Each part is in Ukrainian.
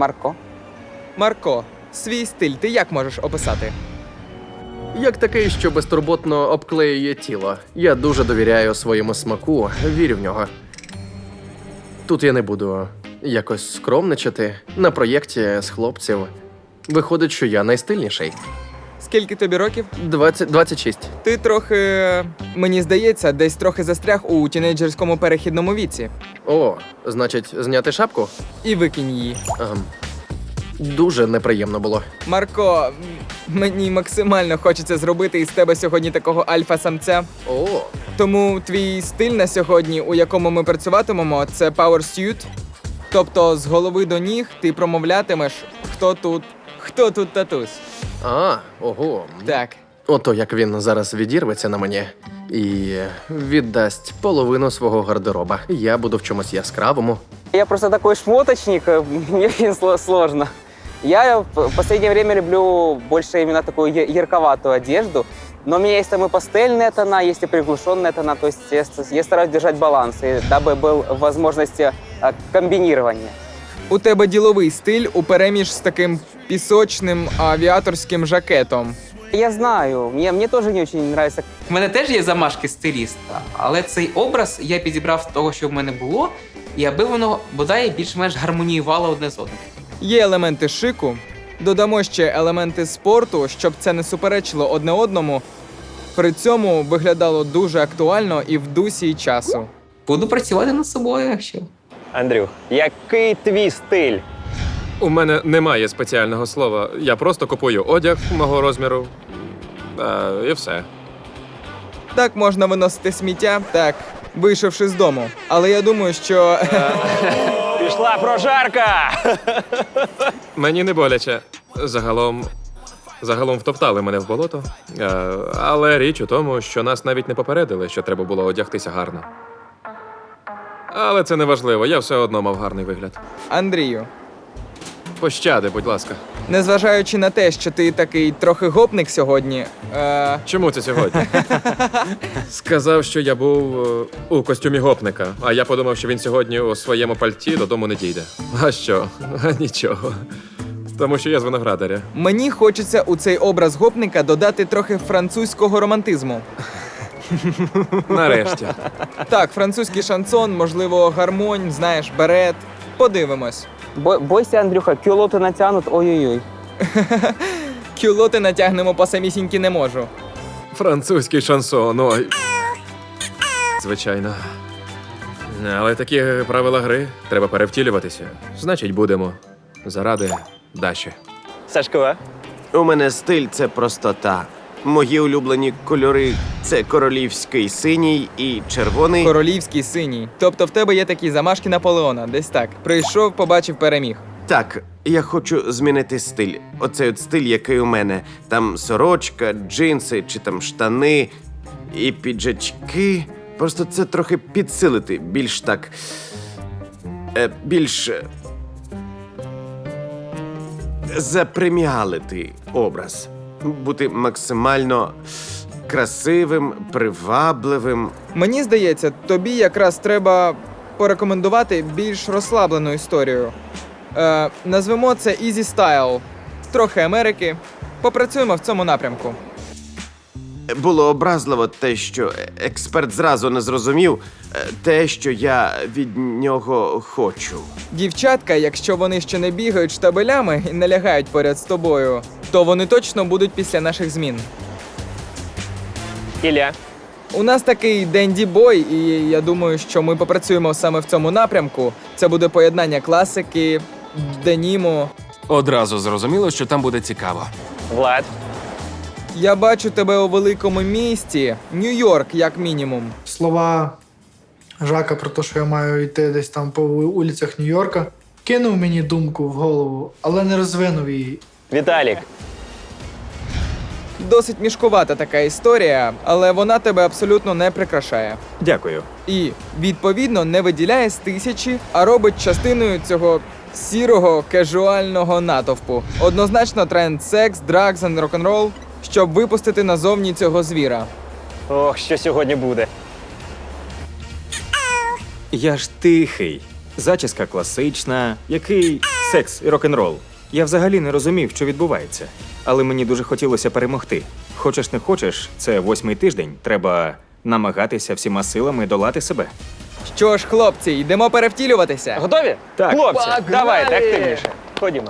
Марко. Марко, свій стиль ти як можеш описати? Як такий, що безтурботно обклеює тіло. Я дуже довіряю своєму смаку, вірю в нього. Тут я не буду якось скромничати. На проєкті з хлопців виходить, що я найстильніший. Скільки тобі років? 20, 26. Ти трохи, мені здається, десь трохи застряг у тінейджерському перехідному віці. О, значить, зняти шапку? І викинь її. Ем, дуже неприємно було. Марко, мені максимально хочеться зробити із тебе сьогодні такого альфа-самця. О, Тому твій стиль на сьогодні, у якому ми працюватимемо, це Power Suit. Тобто з голови до ніг ти промовлятимеш, хто тут, хто тут татусь. а, ого. Так. Ото як він зараз відірветься на мені і віддасть половину свого гардероба. Я буду в чомусь яскравому. Я просто такой шмоточник, э, мне очень сло- сложно. Я в последнее время люблю больше именно такую я- ярковатую одежду. Но у меня есть там и пастельные тона, есть и приглушенные тона. То есть я, с- я стараюсь держать баланс, и дабы был возможности а, комбинирования. У тебе діловий стиль у переміж з таким пісочним авіаторським жакетом. Я знаю, мне, мне тоже не очень нравится У мене теж є замашки стиліста, але цей образ я підібрав з того, що в мене було, і аби воно бодай більш-менш гармоніювало одне з одним. Є елементи шику, додамо ще елементи спорту, щоб це не суперечило одне одному. При цьому виглядало дуже актуально і в дусі часу. Буду працювати над собою, якщо. Андрюх, який твій стиль? У мене немає спеціального слова. Я просто купую одяг мого розміру. А, і все. Так можна виносити сміття, так, вийшовши з дому. Але я думаю, що Пішла прожарка! Мені не боляче. Загалом. Загалом втоптали мене в болото. А, але річ у тому, що нас навіть не попередили, що треба було одягтися гарно. Але це не важливо, я все одно мав гарний вигляд. Андрію, Пощади, будь ласка. незважаючи на те, що ти такий трохи гопник сьогодні, е, Чому це сьогодні? Сказав, що я був е, у костюмі гопника, а я подумав, що він сьогодні у своєму пальті додому не дійде. А що? А нічого. Тому що я з виноградаря. мені хочеться у цей образ гопника додати трохи французького романтизму. Нарешті. Так, французький шансон, можливо, гармонь, знаєш, берет. Подивимось. Бой- бойся, Андрюха, кюлоты натянут, ой-ой-ой. Кюлоти натягнемо по самісіньки не можу. Французький шансон, ой. Звичайно. Але такі правила гри треба перевтілюватися. Значить, будемо. Заради Даші. Сашко, У мене стиль це простота. Мої улюблені кольори це королівський синій і червоний. Королівський синій. Тобто в тебе є такі замашки Наполеона, десь так. Прийшов, побачив, переміг. Так, я хочу змінити стиль. Оцей от стиль, який у мене. Там сорочка, джинси чи там штани і піджачки. Просто це трохи підсилити, більш так. Е, більш. е, Запреміалити образ. Бути максимально красивим, привабливим. Мені здається, тобі якраз треба порекомендувати більш розслаблену історію. Е, назвемо це Easy Style. Трохи Америки. Попрацюємо в цьому напрямку. Було образливо те, що експерт зразу не зрозумів те, що я від нього хочу. Дівчатка, якщо вони ще не бігають штабелями і не лягають поряд з тобою, то вони точно будуть після наших змін. Ілля. У нас такий денді бой, і я думаю, що ми попрацюємо саме в цьому напрямку. Це буде поєднання класики, деніму. Одразу зрозуміло, що там буде цікаво. Влад. Я бачу тебе у великому місті, Нью-Йорк, як мінімум. слова Жака про те, що я маю йти десь там по вулицях Нью-Йорка, кинув мені думку в голову, але не розвинув її. Віталік. Досить мішкувата така історія, але вона тебе абсолютно не прикрашає. Дякую. І відповідно не виділяє з тисячі, а робить частиною цього сірого кежуального натовпу. Однозначно тренд секс, драгс рок-н-рол, щоб випустити назовні цього звіра. Ох, що сьогодні буде. Я ж тихий. Зачіска класична, який секс і рок-н-рол. Я взагалі не розумів, що відбувається. Але мені дуже хотілося перемогти. Хочеш не хочеш, це восьмий тиждень. Треба намагатися всіма силами долати себе. Що ж, хлопці, йдемо перевтілюватися. Готові? Так. Хлопці, Погнали! давайте активніше. Ходімо.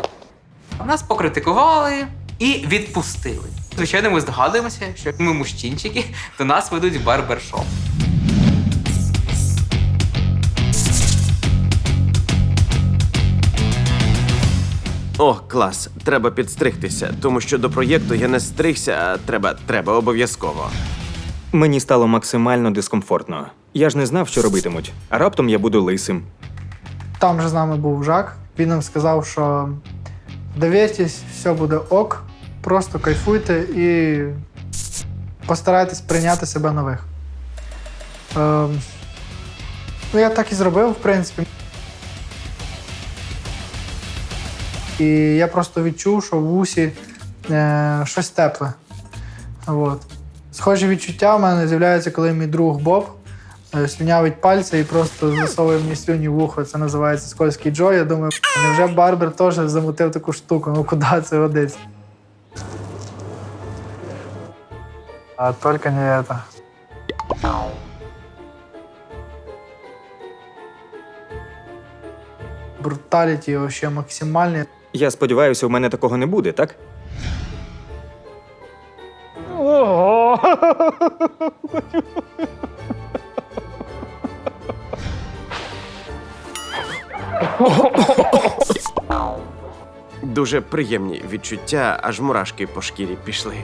Нас покритикували і відпустили. Звичайно, ми здогадуємося, що ми мужчинчики, до нас ведуть барбершоп. О, клас, треба підстригтися, тому що до проєкту я не стригся, а треба, треба обов'язково. Мені стало максимально дискомфортно. Я ж не знав, що робитимуть, а раптом я буду лисим. Там же з нами був Жак. Він нам сказав, що довіртесь, все буде ок, просто кайфуйте і постарайтесь прийняти себе нових. Ем, ну, я так і зробив, в принципі. І я просто відчув, що в вусі е, щось тепле. От. Схожі відчуття в мене з'являються, коли мій друг Боб е, слюнявить пальці і просто засовує мені слюні в ухо. Це називається скользький Джо. Я думаю, невже Барбер теж замутив таку штуку? Ну куди це годиться? А тільки не це. Бруталіті вообще максимальний. Я сподіваюся, у мене такого не буде, так? Дуже приємні відчуття, аж мурашки по шкірі пішли.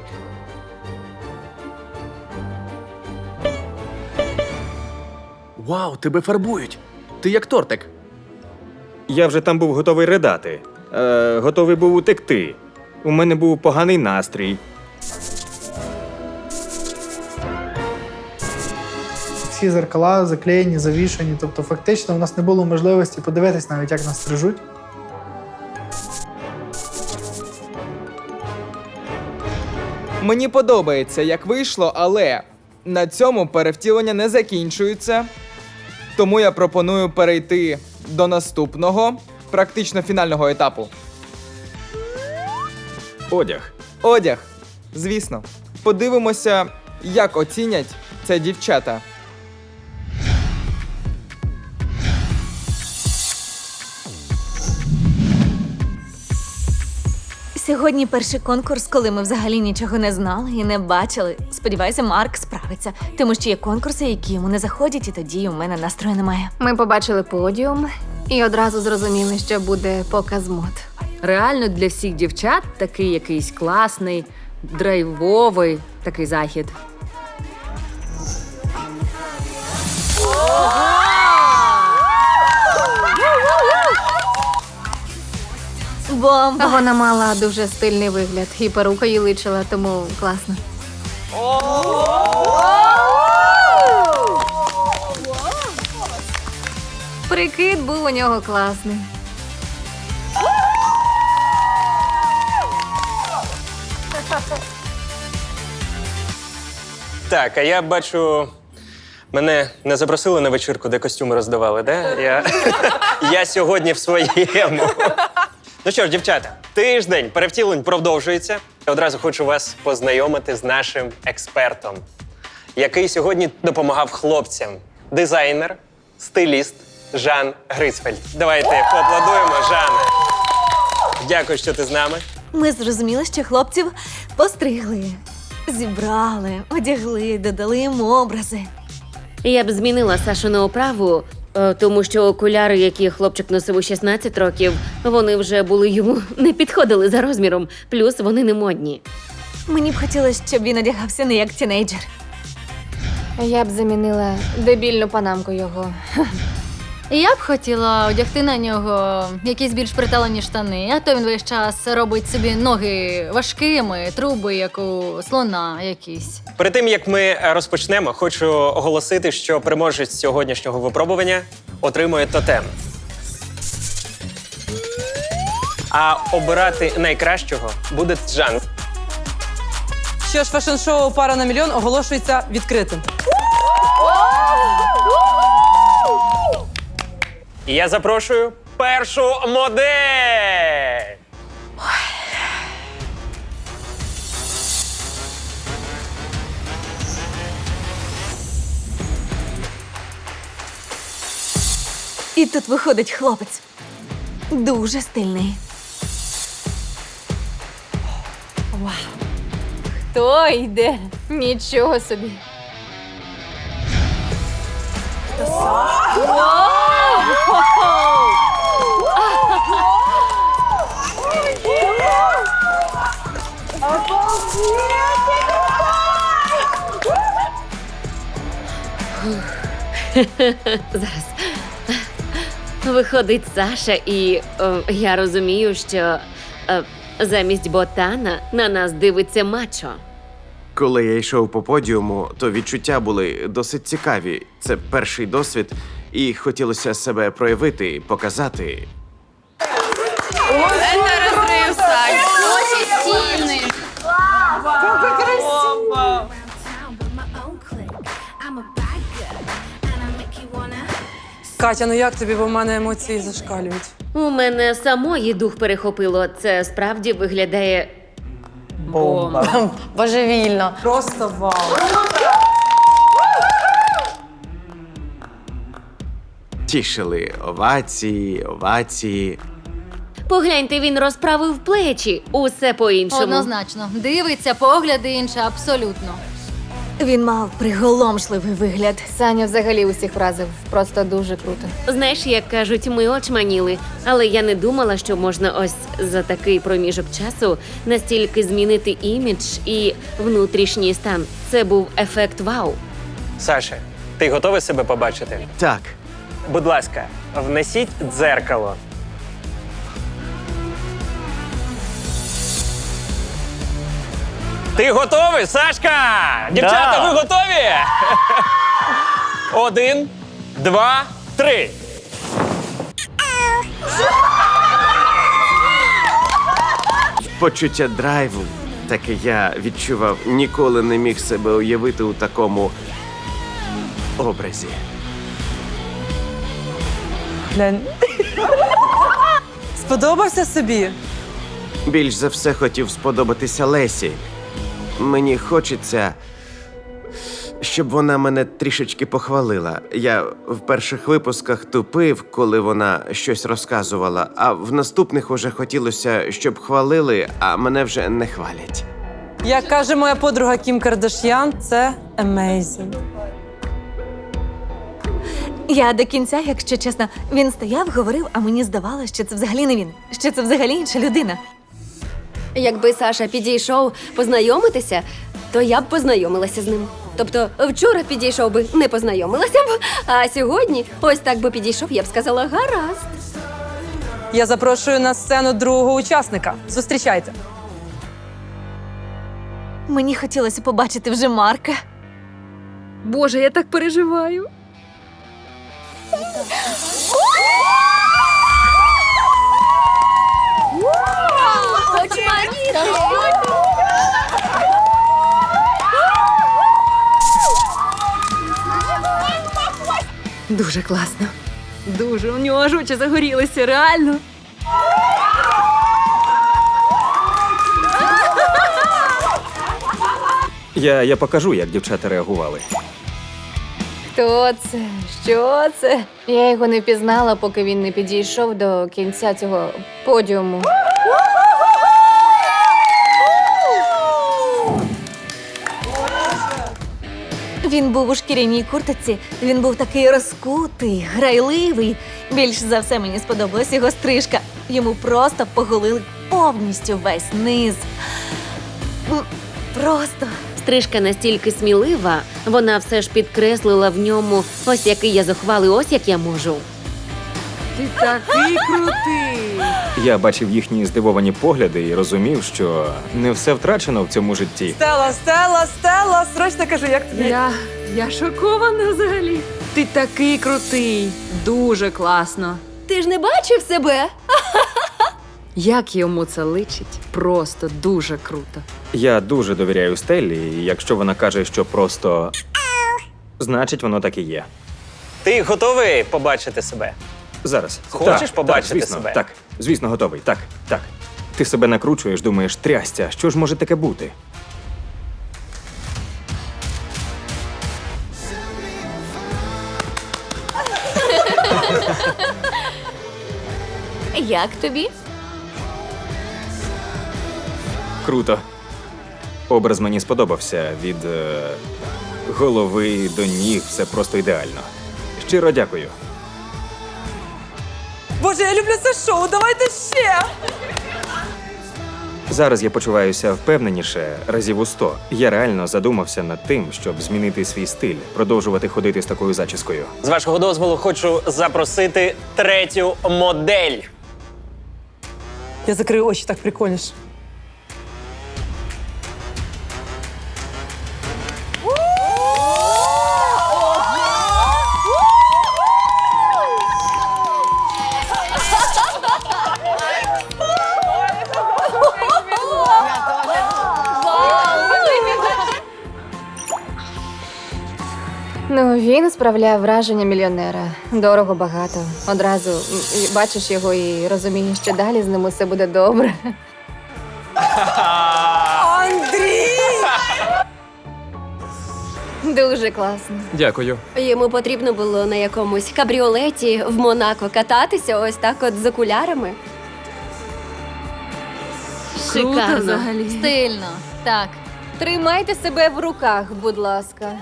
Вау, тебе фарбують. Ти як тортик. Я вже там був готовий ридати, е, готовий був утекти. У мене був поганий настрій. Всі зеркала заклеєні, завішані. Тобто, фактично, у нас не було можливості подивитись навіть, як нас стрижуть. Мені подобається, як вийшло, але на цьому перевтілення не закінчується. Тому я пропоную перейти до наступного, практично фінального етапу. Одяг. Одяг. Звісно. Подивимося, як оцінять це дівчата. Сьогодні перший конкурс, коли ми взагалі нічого не знали і не бачили. Сподіваюся, Марк справиться, тому що є конкурси, які йому не заходять, і тоді у мене настрою немає. Ми побачили подіум і одразу зрозуміли, що буде показ мод. Реально для всіх дівчат такий якийсь класний, драйвовий такий захід. Бомба! Вона мала дуже стильний вигляд, і перука їй личила, тому класно. Прикид був у нього класний. Так, а я бачу, мене не запросили на вечірку, де костюми роздавали, де? Я, я сьогодні в своєму. Ну що ж, дівчата, тиждень перевтілень продовжується. Одразу хочу вас познайомити з нашим експертом, який сьогодні допомагав хлопцям. Дизайнер, стиліст Жан Грицфельд. Давайте поаплодуємо, Жане. Дякую, що ти з нами. Ми зрозуміли, що хлопців постригли, зібрали, одягли, додали їм образи. Я б змінила Сашину оправу, е, тому що окуляри, які хлопчик носив у 16 років, вони вже були йому не підходили за розміром, плюс вони не модні. Мені б хотілося, щоб він одягався не як тінейджер. Я б замінила дебільну панамку його. Я б хотіла одягти на нього якісь більш приталені штани, а то він весь час робить собі ноги важкими, труби, як у слона якісь. Перед тим як ми розпочнемо, хочу оголосити, що переможець сьогоднішнього випробування отримує тотем. А обирати найкращого буде Джан. Що ж, фешн-шоу Пара на мільйон оголошується відкритим. І я запрошую першу модель. І тут виходить хлопець. Дуже стильний. Вау. Хто йде? Нічого собі. Зараз. Виходить Саша, і е, я розумію, що е, замість ботана на нас дивиться мачо. Коли я йшов по подіуму, то відчуття були досить цікаві. Це перший досвід, і хотілося себе проявити, показати. Катя, ну як тобі, бо в мене емоції зашкалюють. У мене самої дух перехопило. Це справді виглядає Бомба. Божевільно. Просто вау. Тішили овації, овації. Погляньте, він розправив плечі. Усе по-іншому. Однозначно. Дивиться, погляди інше, абсолютно. Він мав приголомшливий вигляд. Саня взагалі усіх вразив. Просто дуже круто. Знаєш, як кажуть, ми очманіли, але я не думала, що можна ось за такий проміжок часу настільки змінити імідж і внутрішній стан. Це був ефект вау. Саша, ти готовий себе побачити? Так, Будь ласка, внесіть дзеркало. Ти готовий, Сашка? Дівчата, ви готові? Один, два, три. почуття драйву, таке я відчував, ніколи не міг себе уявити у такому образі. Глянь. Сподобався собі? Більш за все хотів сподобатися Лесі. Мені хочеться, щоб вона мене трішечки похвалила. Я в перших випусках тупив, коли вона щось розказувала, а в наступних уже хотілося, щоб хвалили, а мене вже не хвалять. Як каже моя подруга Кім Кардаш'ян, це amazing. Я до кінця, якщо чесно, він стояв, говорив, а мені здавалося, що це взагалі не він, що це взагалі інша людина. Якби Саша підійшов познайомитися, то я б познайомилася з ним. Тобто вчора підійшов би, не познайомилася б, а сьогодні ось так би підійшов, я б сказала гаразд. Я запрошую на сцену другого учасника. Зустрічайте. Мені хотілося побачити вже Марка. Боже, я так переживаю. Дуже класно. Дуже у нього аж очі загорілися, реально. Я, я покажу, як дівчата реагували. Хто це? Що це? Я його не впізнала, поки він не підійшов до кінця цього подіуму. Він був у шкіряній куртиці, він був такий розкутий, грайливий. Більш за все мені сподобалась його стрижка. Йому просто поголили повністю весь низ. Просто. Стрижка настільки смілива, вона все ж підкреслила в ньому ось який я зухвалий, ось як я можу. Ти такий крутий. Я бачив їхні здивовані погляди і розумів, що не все втрачено в цьому житті. Стела, Стела, Стела, срочно кажи, як тобі? Я, я шокована взагалі. Ти такий крутий, дуже класно. Ти ж не бачив себе? Як йому це личить? Просто дуже круто. Я дуже довіряю Стеллі, і якщо вона каже, що просто. Значить, воно так і є. Ти готовий побачити себе? Зараз. Хочеш Так, побачити так, звісно, себе? Так, звісно, готовий. Так, так. Ти себе накручуєш, думаєш, трястя, що ж може таке бути? Як тобі? Круто. Образ мені сподобався від е, голови до ніг, все просто ідеально. Щиро дякую. Боже, я люблю це шоу. Давайте ще. Зараз я почуваюся впевненіше разів у сто. Я реально задумався над тим, щоб змінити свій стиль, продовжувати ходити з такою зачіскою. З вашого дозволу хочу запросити третю модель. Я закрию очі, так прикольніше. Справляє враження мільйонера. Дорого багато. Одразу бачиш його і розумієш, що далі з ним усе буде добре. Андрій! Дуже класно. Дякую. Йому потрібно було на якомусь кабріолеті в Монако кататися, ось так от з окулярами. Шикарно. взагалі. Стильно. Так. Тримайте себе в руках, будь ласка.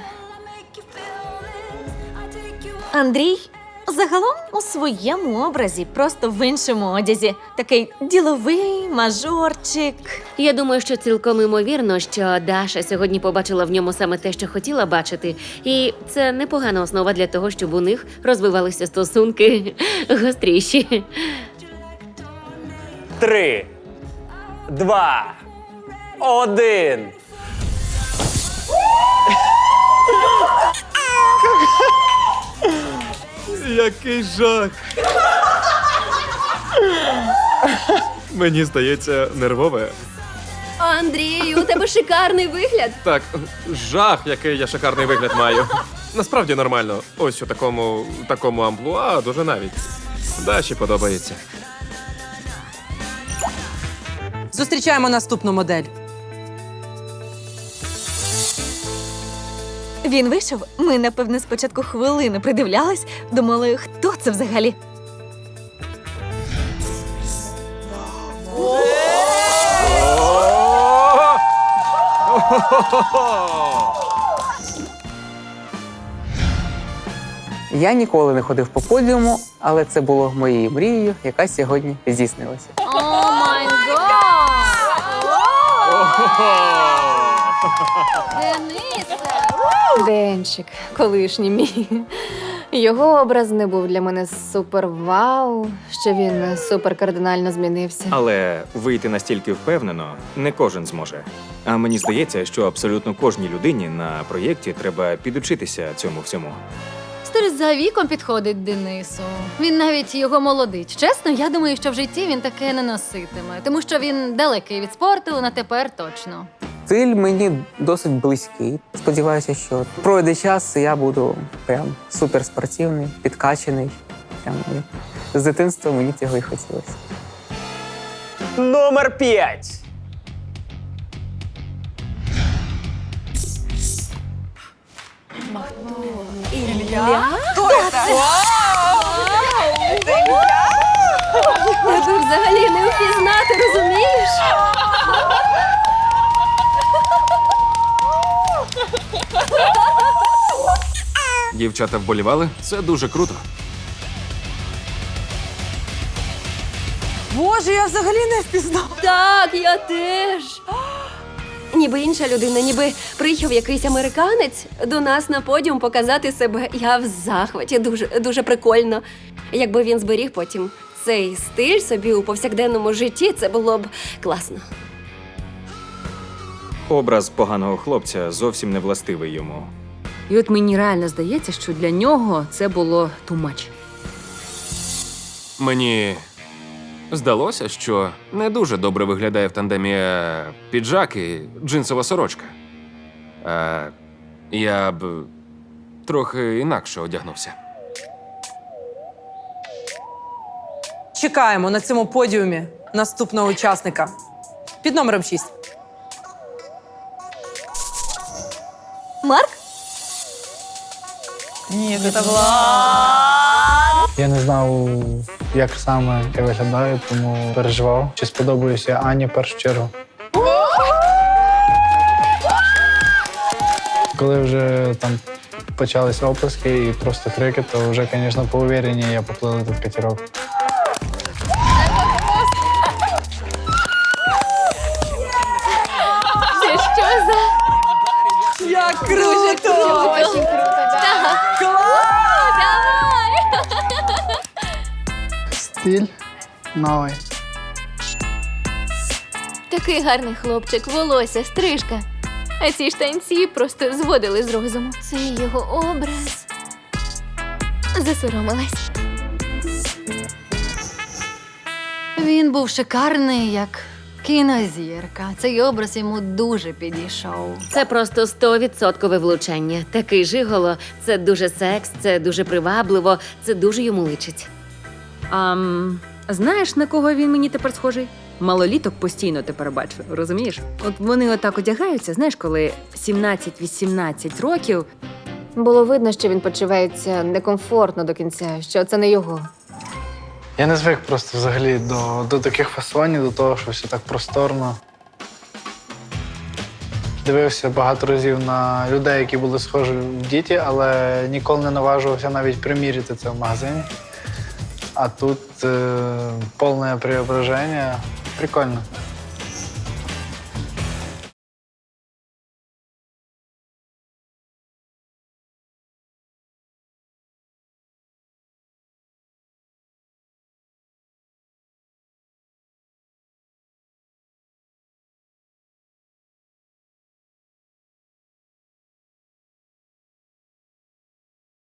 Андрій загалом у своєму образі, просто в іншому одязі. Такий діловий мажорчик. Я думаю, що цілком імовірно, що Даша сьогодні побачила в ньому саме те, що хотіла бачити, і це непогана основа для того, щоб у них розвивалися стосунки гостріші. Три, два, один. Який жах. Мені здається, нервове. Андрій, у тебе шикарний вигляд. Так, жах, який я шикарний вигляд маю. Насправді нормально. Ось у такому такому амплуа дуже навіть. Даші подобається. Зустрічаємо наступну модель. Він вийшов. Ми, напевне, спочатку хвилину придивлялись, думали, хто це взагалі. Я ніколи не ходив по подіуму, але це було моєю мрією, яка сьогодні здійснилася. О май гад! Денисе! Денчик, колишній мій. Його образ не був для мене супер вау, що він супер кардинально змінився. Але вийти настільки впевнено не кожен зможе. А мені здається, що абсолютно кожній людині на проєкті треба підучитися цьому всьому. Сторіс за віком підходить Денису. Він навіть його молодить. Чесно, я думаю, що в житті він таке не носитиме, тому що він далекий від спорту на тепер точно. Стиль мені досить близький. Сподіваюся, що пройде час, і я буду прям суперспортивний, підкачаний. Прям з дитинства мені цього і хотілося. Номер п'ять. Тебе взагалі не впізнати, розумієш? Дівчата вболівали? Це дуже круто. Боже, я взагалі не впізнав. Так, я теж. Ніби інша людина, ніби приїхав якийсь американець до нас на подіум показати себе. Я в захваті, дуже, дуже прикольно. Якби він зберіг потім цей стиль собі у повсякденному житті, це було б класно. Образ поганого хлопця зовсім не властивий йому. І от мені реально здається, що для нього це було тумач. Мені здалося, що не дуже добре виглядає в тандемі е, піджак і джинсова сорочка. Е, я б трохи інакше одягнувся. Чекаємо на цьому подіумі наступного учасника під номером 6. Марк? Ні, це була. Я не знав, як саме я виглядаю, тому переживав, чи сподобаюся я Ані в першу чергу. Коли вже там почались оплески і просто крики, то вже, звісно, по я поплив этот катерок. Такий гарний хлопчик, волосся, стрижка. А ці штанці просто зводили з розуму. Це його образ. Засоромилась. Він був шикарний, як кінозірка. Цей образ йому дуже підійшов. Це просто стовідсоткове влучання. Такий жиголо це дуже секс, це дуже привабливо, це дуже йому личить. А знаєш, на кого він мені тепер схожий? Малоліток постійно тепер бачу, розумієш? От вони отак одягаються, знаєш, коли 17-18 років. Було видно, що він почувається некомфортно до кінця, що це не його. Я не звик просто взагалі до, до таких фасонів, до того, що все так просторно. Дивився багато разів на людей, які були схожі в діті, але ніколи не наважувався навіть приміряти це в магазині. А тут е, повне преображення. Прикольно.